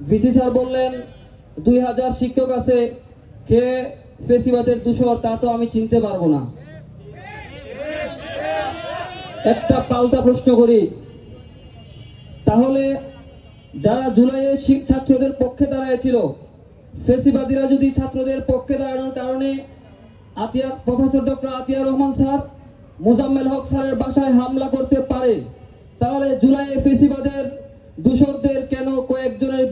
VC sir বললেন, দুই হাজার শিক্ষক আছে, কে ফেসিবাদের দূষর তা তো আমি চিনতে পারব না। একটা পাল্টা প্রশ্ন করি। তাহলে যারা জুলাইয়ে ছাত্রদের পক্ষে দাঁড়াইছিল ফেসিবাদীরা যদি ছাত্রদের পক্ষে দাঁড়ানোর কারণে Atia professor doctor Atia Rahman sir, Mozammel Haque স্যারের বাসায় হামলা করতে পারে, তাহলে জুলাইয়ে ফেসিবাদের দূষরদের কেন কয়েকজনের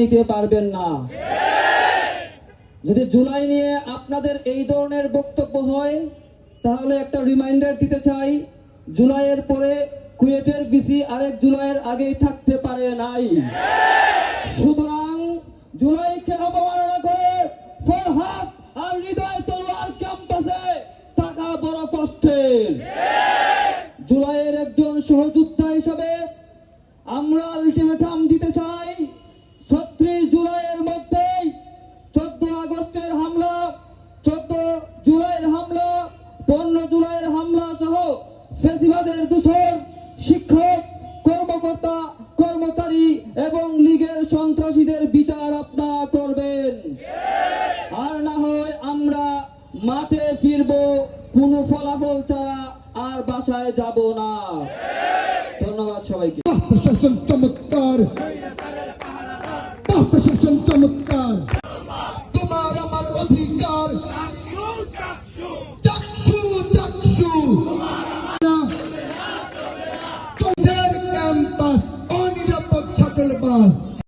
নিতে পারবেন না। যদি জুলাই নিয়ে আপনাদের এই ধরনের বক্তব্য হয়, তাহলে একটা রিমাইন্ডার দিতে চাই, জুলাইয়ের পরে কুয়েটের বিসি আরেক জুলাইয়ের আগেই থাকতে পারে নাই। সুতরাং জুলাইকে অবমাননা করে ফরহাদ আর হৃদয় তলোয়ার ক্যাম্পাসে থাকা বড় কষ্টের। জুলাইয়ের একজন সহযোদ্ধা হিসাবে আমরা আলটিমেটাম দিতে পনেরো জুলাইয়ের হামলা সহ ফেসিবাদের দূষণ শিক্ষক কর্মকর্তা কর্মচারী এবং লীগের সন্ত্রাসীদের বিচার আপনা করবেন। আর না হয় আমরা মাঠে ফিরব কোন ফলাফল ছাড়া আর বাসায় যাব না। ধন্যবাদ সবাইকে। প্রশাসন চমৎকার। প্রশাসন চমৎকার। তোমার আমার অধিকার। nós